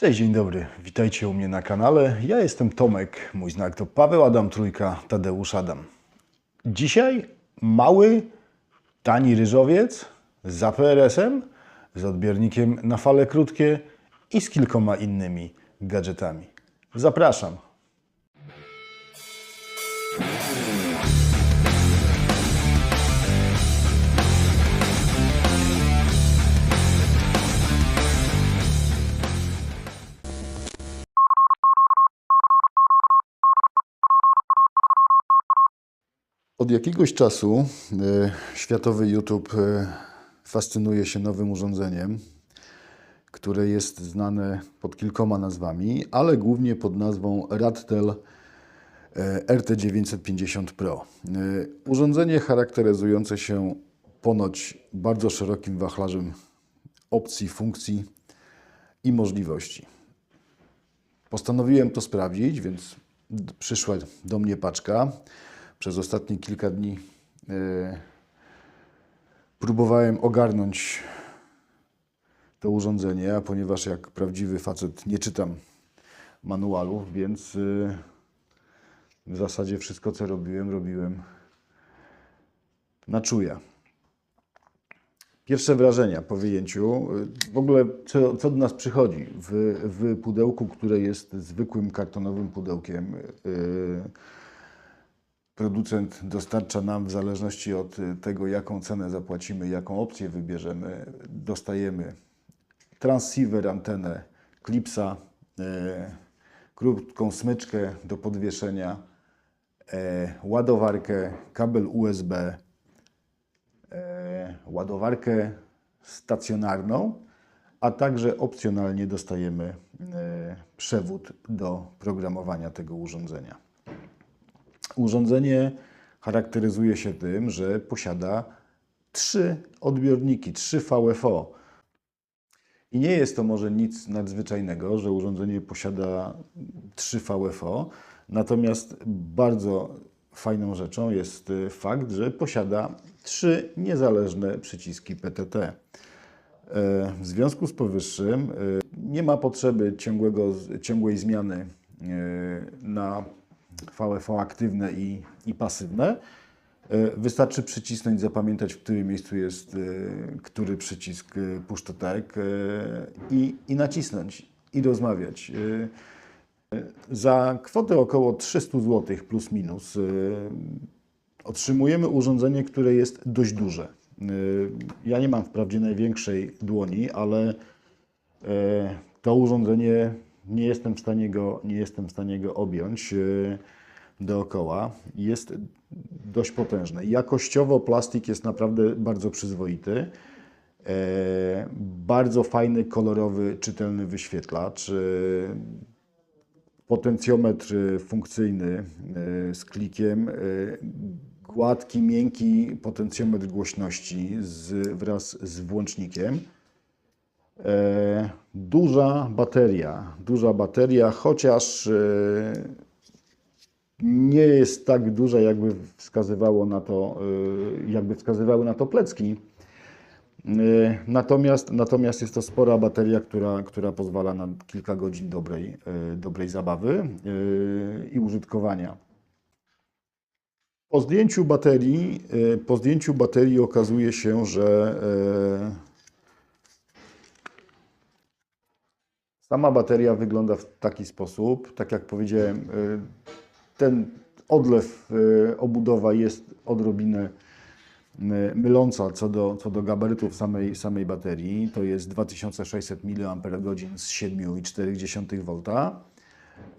Cześć, dzień dobry. Witajcie u mnie na kanale. Ja jestem Tomek. Mój znak to Paweł Adam Trójka, Tadeusz Adam. Dzisiaj mały, tani ryżowiec z APRS-em, z odbiernikiem na fale krótkie i z kilkoma innymi gadżetami. Zapraszam. Od jakiegoś czasu e, światowy YouTube e, fascynuje się nowym urządzeniem, które jest znane pod kilkoma nazwami, ale głównie pod nazwą Radtel e, RT950 Pro. Urządzenie charakteryzujące się ponoć bardzo szerokim wachlarzem opcji, funkcji i możliwości. Postanowiłem to sprawdzić, więc przyszła do mnie paczka. Przez ostatnie kilka dni e, próbowałem ogarnąć to urządzenie, a ponieważ jak prawdziwy facet nie czytam manualów, więc e, w zasadzie wszystko co robiłem, robiłem na czuja. Pierwsze wrażenia po wyjęciu. y, W ogóle co, co do nas przychodzi w, w pudełku, które jest zwykłym kartonowym pudełkiem. y, Producent dostarcza nam w zależności od y, tego, jaką cenę zapłacimy, jaką opcję wybierzemy, dostajemy transceiver, antenę, klipsa, e, krótką smyczkę do podwieszenia, e, ładowarkę, kabel USB, e, ładowarkę stacjonarną, a także opcjonalnie dostajemy e, przewód do programowania tego urządzenia. Urządzenie charakteryzuje się tym, że posiada trzy odbiorniki, trzy VFO. I nie jest to może nic nadzwyczajnego, że urządzenie posiada trzy VFO, natomiast bardzo fajną rzeczą jest y, fakt, że posiada trzy niezależne przyciski PTT. E, W związku z powyższym y, nie ma potrzeby ciągłego, ciągłej zmiany y, na VFO aktywne i, i pasywne. E, Wystarczy przycisnąć, zapamiętać, w którym miejscu jest e, który przycisk push to tag i, i nacisnąć i rozmawiać. E, Za kwotę około 300 zł plus minus otrzymujemy urządzenie, które jest dość duże. Ja nie mam wprawdzie największej dłoni, ale to urządzenie nie jestem w stanie go, nie jestem w stanie go objąć e, dookoła. Jest dość potężne. Jakościowo plastik jest naprawdę bardzo przyzwoity. E, Bardzo fajny, kolorowy, czytelny wyświetlacz. e, Potencjometr funkcyjny z klikiem. Gładki, miękki potencjometr głośności z, wraz z włącznikiem. E, duża bateria, duża bateria, chociaż e, nie jest tak duża, jakby wskazywało na to, e, jakby wskazywały na to plecki. Natomiast, natomiast jest to spora bateria, która, która pozwala na kilka godzin dobrej, dobrej zabawy i użytkowania. Po zdjęciu baterii, po zdjęciu baterii okazuje się, że Sama bateria wygląda w taki sposób, tak jak powiedziałem, y, ten odlew, y, obudowa jest odrobinę y, myląca co do, co do gabarytów samej, samej baterii. To jest 2600 mAh z 7,4 V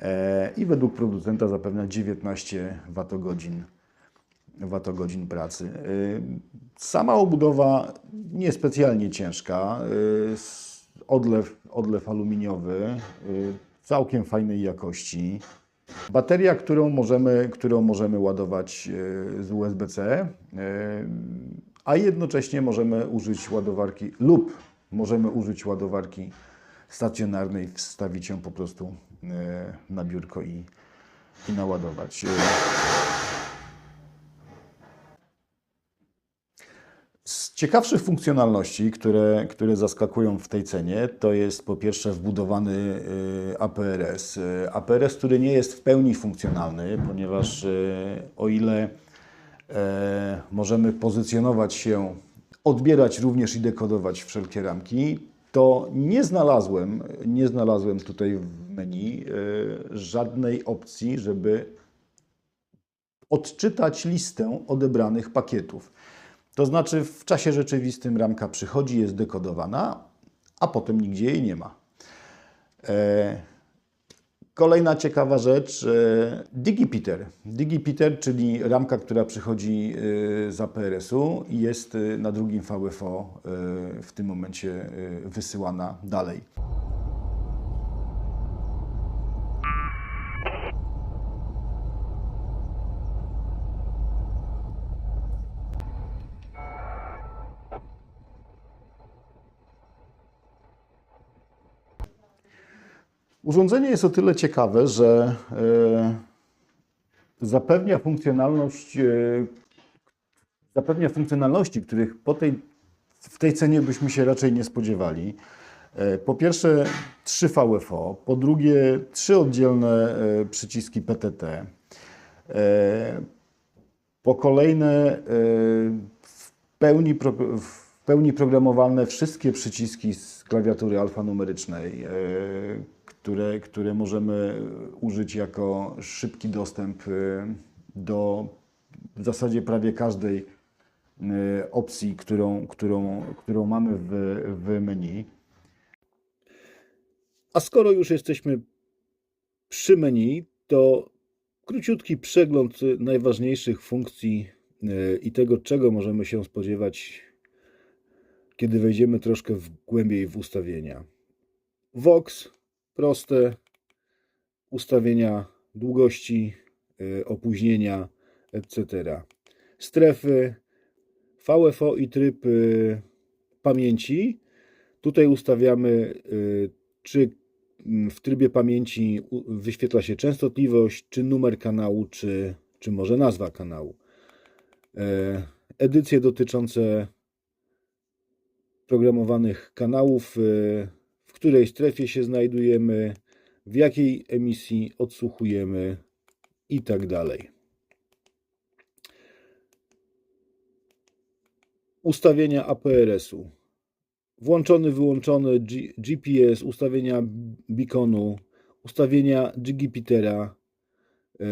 e, i według producenta zapewnia 19 Wh watogodzin pracy. Sama obudowa niespecjalnie ciężka, odlew, odlew aluminiowy, y, całkiem fajnej jakości. Bateria, którą możemy, którą możemy ładować y, z USB-C, y, a jednocześnie możemy użyć ładowarki lub możemy użyć ładowarki stacjonarnej, wstawić ją po prostu na biurko i, i naładować. Y, Z ciekawszych funkcjonalności, które, które zaskakują w tej cenie, to jest po pierwsze wbudowany y, APRS. Y, APRS, który nie jest w pełni funkcjonalny, ponieważ y, o ile możemy pozycjonować się, odbierać również i dekodować wszelkie ramki, to nie znalazłem, nie znalazłem tutaj w menu żadnej opcji, żeby odczytać listę odebranych pakietów. To znaczy w czasie rzeczywistym ramka przychodzi, jest dekodowana, a potem nigdzie jej nie ma. E, Kolejna ciekawa rzecz, e, DigiPeter. DigiPeter, czyli ramka, która przychodzi e, z APRS-u jest na drugim VFO w tym momencie wysyłana dalej. Urządzenie jest o tyle ciekawe, że e, zapewnia funkcjonalność, e, zapewnia funkcjonalności, których po tej, w tej cenie byśmy się raczej nie spodziewali. E, Po pierwsze 3 VFO, po drugie trzy oddzielne przyciski PTT, po kolejne w pełni, w pełni programowalne wszystkie przyciski z klawiatury alfanumerycznej, które, które możemy użyć jako szybki dostęp e, do w zasadzie prawie każdej e, opcji, którą, którą, którą mamy w, w menu. A skoro już jesteśmy przy menu, to króciutki przegląd najważniejszych funkcji e, i tego, czego możemy się spodziewać, kiedy wejdziemy troszkę w głębiej w ustawienia. Vox, proste ustawienia długości, e, opóźnienia, etc. Strefy, VFO i tryb e, pamięci. Tutaj ustawiamy, y, czy mm, w trybie pamięci wyświetla się częstotliwość, czy numer kanału, czy, czy może nazwa kanału. E, Edycje dotyczące programowanych kanałów, y, której strefie się znajdujemy, w jakiej emisji odsłuchujemy i tak dalej. Ustawienia APRS-u. Włączony, wyłączony G- GPS, ustawienia beaconu, ustawienia Gigipitera e,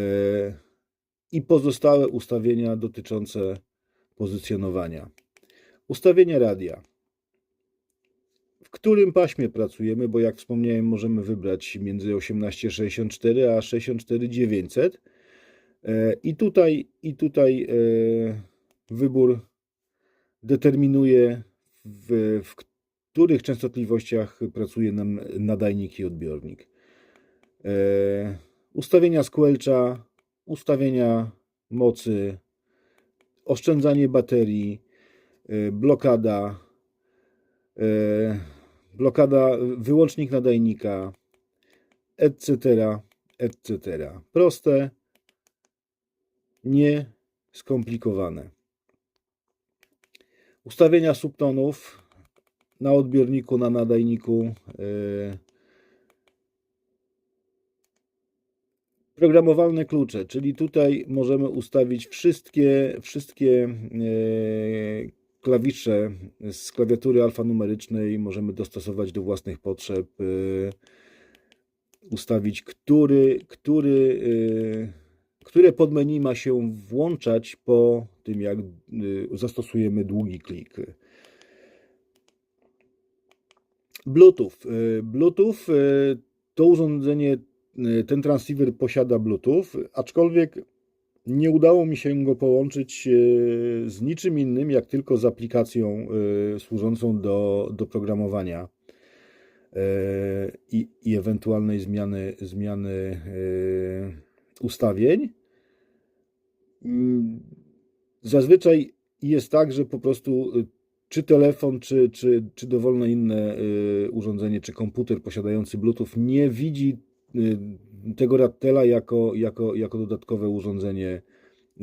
i pozostałe ustawienia dotyczące pozycjonowania. Ustawienia radia. W którym paśmie pracujemy, bo jak wspomniałem, możemy wybrać między 1864 a 64900. E, I tutaj, i tutaj e, wybór determinuje, w, w których częstotliwościach pracuje nam nadajnik i odbiornik. E, ustawienia squelcha, ustawienia mocy, oszczędzanie baterii, blokada, blokada, wyłącznik nadajnika, etc., etc. Proste, nie skomplikowane. Ustawienia subtonów na odbiorniku, na nadajniku. e, Programowalne klucze, czyli tutaj możemy ustawić wszystkie, wszystkie e, klawisze z klawiatury alfanumerycznej, możemy dostosować do własnych potrzeb, e, ustawić, który, który, e, które podmenu ma się włączać po tym, jak e, zastosujemy długi klik. Bluetooth. Bluetooth to urządzenie, ten transceiver posiada Bluetooth, aczkolwiek nie udało mi się go połączyć e, z niczym innym, jak tylko z aplikacją e, służącą do, do programowania e, i, i ewentualnej zmiany, zmiany ustawień. Mm, Zazwyczaj jest tak, że po prostu czy telefon, czy, czy, czy dowolne inne urządzenie, czy komputer posiadający Bluetooth nie widzi tego Rattela jako, jako, jako dodatkowe urządzenie,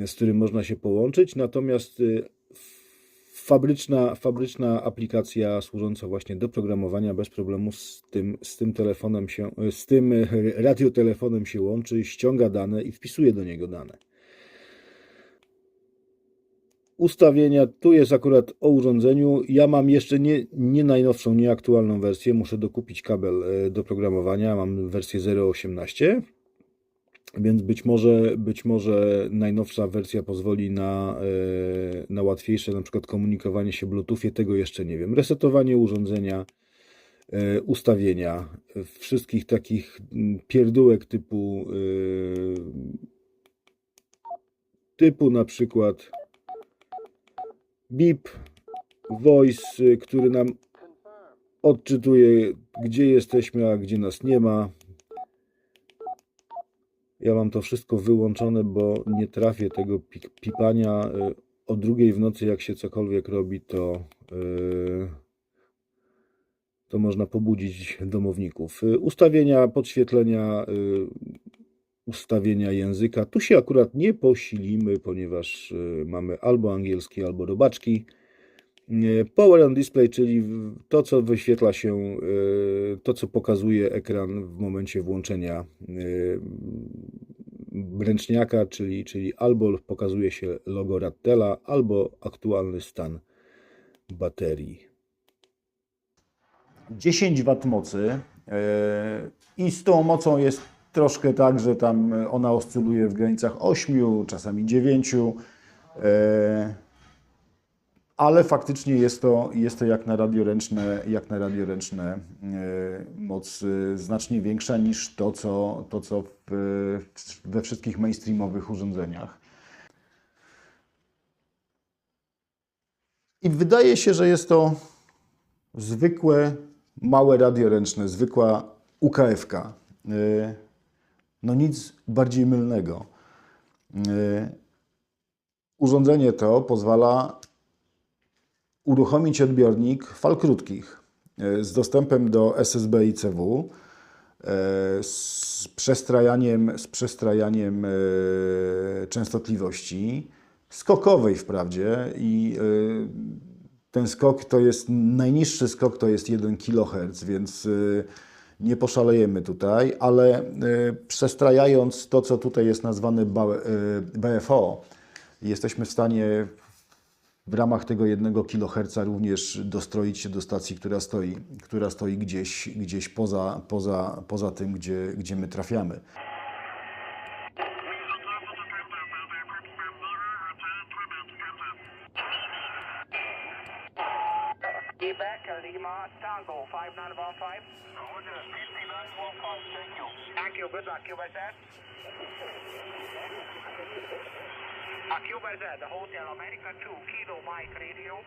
z którym można się połączyć. Natomiast y, fabryczna, fabryczna aplikacja służąca właśnie do programowania bez problemu z tym, z tym telefonem się, z tym e, radiotelefonem się łączy, ściąga dane i wpisuje do niego dane. Ustawienia, tu jest akurat o urządzeniu. Ja mam jeszcze nie, nie najnowszą, nieaktualną wersję. Muszę dokupić kabel e, do programowania. Mam wersję 0.18. Więc być może, być może najnowsza wersja pozwoli na, e, na łatwiejsze na przykład komunikowanie się Bluetoothie, tego jeszcze nie wiem. Resetowanie urządzenia, e, ustawienia, wszystkich takich mm, pierdółek typu typu na przykład beep, voice, y, który nam odczytuje, gdzie jesteśmy, a gdzie nas nie ma. Ja mam to wszystko wyłączone, bo nie trafię tego pipania. y, O drugiej w nocy, jak się cokolwiek robi, to, y, to można pobudzić domowników. Ustawienia, podświetlenia, ustawienia języka. Tu się akurat nie posilimy, ponieważ y, mamy albo angielski, albo robaczki. Y, Power on display, czyli to, co wyświetla się, y, to, co pokazuje ekran w momencie włączenia ręczniaka, czyli, czyli albo pokazuje się logo Rattela, albo aktualny stan baterii. 10 W mocy e, i z tą mocą jest troszkę tak, że tam ona oscyluje w granicach 8, czasami 9, e, ale faktycznie jest to, jest to jak na radioręczne, jak na radioręczne e, moc e, znacznie większa niż to, co, to, co w, we wszystkich mainstreamowych urządzeniach. I wydaje się, że jest to zwykłe, małe radio ręczne, zwykła UKF. No nic bardziej mylnego. Y, Urządzenie to pozwala uruchomić odbiornik fal krótkich y, z dostępem do SSB i CW, y, z przestrajaniem, z przestrajaniem częstotliwości, skokowej wprawdzie i ten skok to jest najniższy skok to jest 1 kHz, więc nie poszalejemy tutaj, ale y, przestrajając to, co tutaj jest nazwane BFO, jesteśmy w stanie w ramach tego 1 kHz również dostroić się do stacji, która stoi, która stoi gdzieś, gdzieś poza, poza, poza tym, gdzie, gdzie my trafiamy. Quebec, Lima, Tango, 5915. Roger, 5915, thank you. Thank you, good luck, QBZ. Uh, QBZ, the Hotel America 2, Kilo Mike Radio.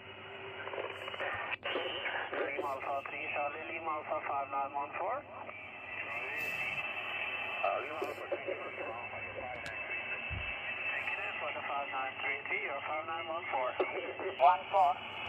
Lima Alpha 3, Charlie, Lima Alpha 5914. Uh, Lima Alpha 3, Thank you for the 5933 or 5914. 1 4.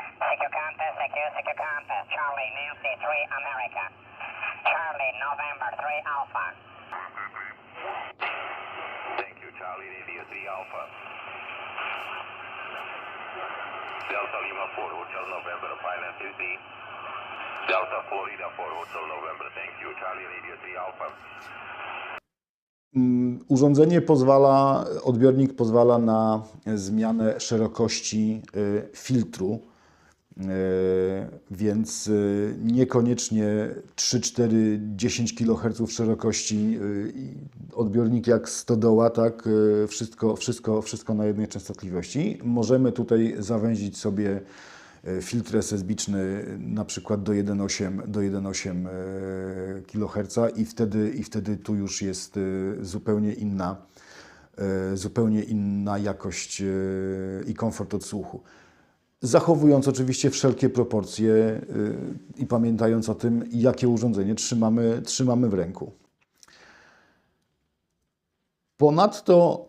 secure contest. Charlie, Nancy, 3 America. Charlie, November, 3 Alpha. Thank you, Charlie India 3 Alpha. Delta Lima 4 Hotel November 5 Delta Florida 4 Hotel November. Thank you, Charlie India 3 Alpha. Mm, Urządzenie pozwala, odbiornik pozwala na zmianę szerokości y, filtru, więc y, niekoniecznie 3, 4, 10 kHz szerokości i odbiornik jak stodoła, tak, wszystko, wszystko, wszystko na jednej częstotliwości. Możemy tutaj zawęzić sobie filtr SSB-czny na przykład do 1,8 do 1,8 e, kHz i wtedy, i wtedy tu już jest e, zupełnie inna, e, zupełnie inna jakość e, i komfort odsłuchu. Zachowując oczywiście wszelkie proporcje y, i pamiętając o tym, jakie urządzenie trzymamy, trzymamy w ręku. Ponadto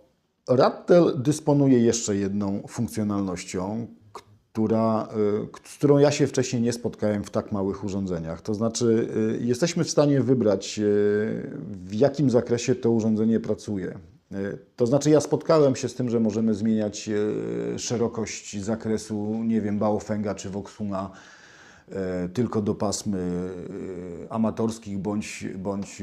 Rattel dysponuje jeszcze jedną funkcjonalnością, która, y, z którą ja się wcześniej nie spotkałem w tak małych urządzeniach. To znaczy, y, jesteśmy w stanie wybrać, w jakim zakresie to urządzenie pracuje. Y, To znaczy, ja spotkałem się z tym, że możemy zmieniać y, szerokość zakresu, nie wiem, Baofenga czy Voxuna y, tylko do pasmy amatorskich bądź, bądź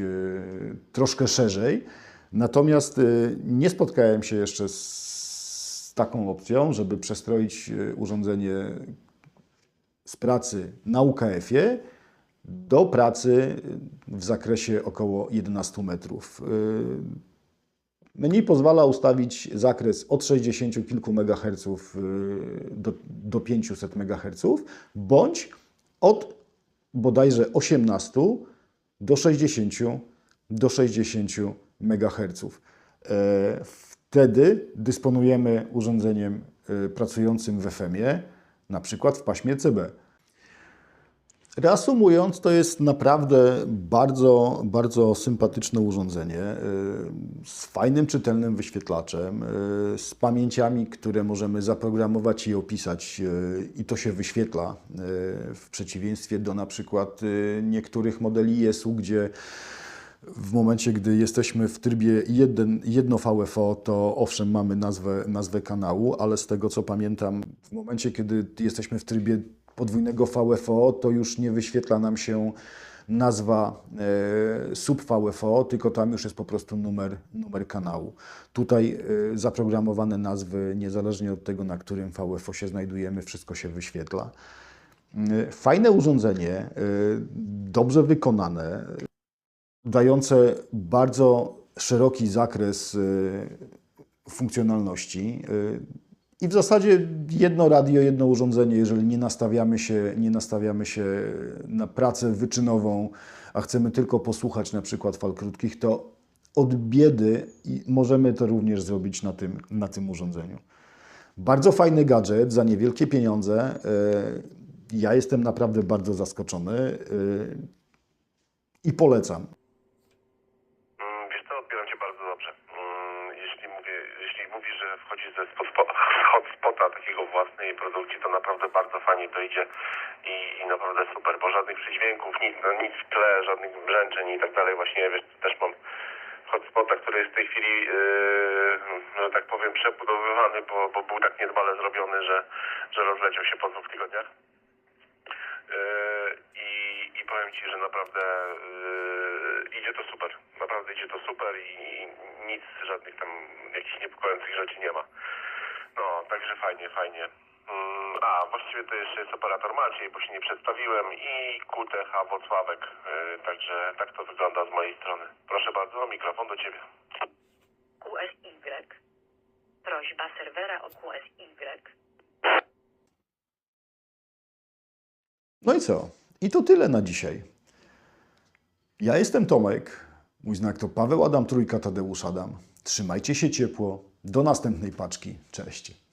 troszkę szerzej. Natomiast nie spotkałem się jeszcze z taką opcją, żeby przestroić urządzenie z pracy na UKF-ie do pracy w zakresie około 11 metrów. Menu pozwala ustawić zakres od 60 kilku megaherców y, do, do 500 megaherców, bądź od bodajże 18 do 60 do 60 megaherców. E, Wtedy dysponujemy urządzeniem y, pracującym w FM-ie, na przykład w paśmie CB. Reasumując, to jest naprawdę bardzo, bardzo sympatyczne urządzenie y, z fajnym, czytelnym wyświetlaczem, y, z pamięciami, które możemy zaprogramować i opisać, y, i to się wyświetla, w przeciwieństwie do na przykład niektórych modeli ISU, gdzie w momencie, gdy jesteśmy w trybie jeden, jedno VFO, to owszem, mamy nazwę, nazwę kanału, ale z tego co pamiętam, w momencie, kiedy jesteśmy w trybie podwójnego VFO, to już nie wyświetla nam się nazwa e, sub VFO, tylko tam już jest po prostu numer, numer kanału. Tutaj e, zaprogramowane nazwy, niezależnie od tego, na którym VFO się znajdujemy, wszystko się wyświetla. E, Fajne urządzenie, e, dobrze wykonane, dające bardzo szeroki zakres y, funkcjonalności. y, I w zasadzie jedno radio, jedno urządzenie, jeżeli nie nastawiamy się, nie nastawiamy się na pracę wyczynową, a chcemy tylko posłuchać na przykład fal krótkich, to od biedy możemy to również zrobić na tym, na tym urządzeniu. Bardzo fajny gadżet za niewielkie pieniądze. y, Ja jestem naprawdę bardzo zaskoczony y, i polecam. Mm, Wiesz co, odbieram Cię bardzo dobrze. Jeśli, mówię, jeśli mówisz, że wchodzisz ze hotspota takiego własnej produkcji, to naprawdę bardzo fajnie to idzie i, i naprawdę super, bo żadnych przydźwięków, nic, no, nic w tle, żadnych brzęczeń i tak dalej. Właśnie wiesz, też mam hotspota, który jest w tej chwili, yy, no tak powiem, przebudowywany, bo, bo był tak niedbale zrobiony, że, że rozleciał się po dwóch tygodniach. Yy, I, I powiem Ci, że naprawdę yy, idzie to super. Naprawdę idzie to super i nic, żadnych tam jakichś niepokojących rzeczy nie ma. No, także fajnie, fajnie. Mm, A, właściwie to jeszcze jest operator Maciej, bo się nie przedstawiłem i QTH Wocławek. Yy, Także tak to wygląda z mojej strony. Proszę bardzo, mikrofon do Ciebie. QSY. Prośba serwera o QSY. No i co? I to tyle na dzisiaj. Ja jestem Tomek. Mój znak to Paweł Adam Trójka Tadeusz Adam. Trzymajcie się ciepło. Do następnej paczki. Cześć.